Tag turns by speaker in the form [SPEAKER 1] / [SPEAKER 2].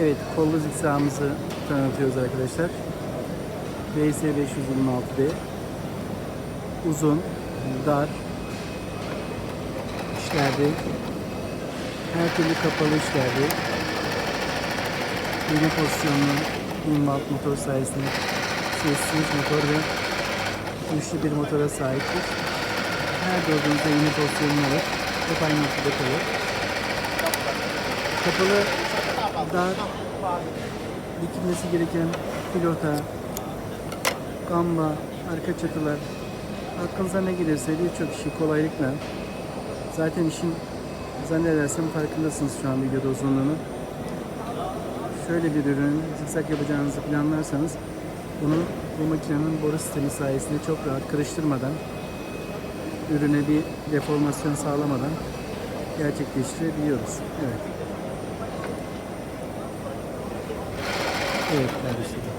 [SPEAKER 1] Evet, kollu zikzağımızı tanıtıyoruz arkadaşlar. VS 526D. Uzun, dar, işlerdi. Her türlü kapalı işlerdi. Yeni pozisyonlu 1000 watt motor sayesinde sessiz motor ve güçlü bir motora sahiptir. Her gördüğünüzde yeni pozisyonunu alır. Hep aynı noktada kalır. Kapalı dar dikilmesi gereken pilota, gamba, arka çatılar aklınıza ne gelirse birçok işi kolaylıkla zaten işin zannedersem farkındasınız şu an videoda uzunluğunu. Şöyle bir ürün zikzak yapacağınızı planlarsanız bunu bu makinenin boru sistemi sayesinde çok rahat karıştırmadan ürüne bir deformasyon sağlamadan gerçekleştirebiliyoruz. Evet. えー、期待してくださ。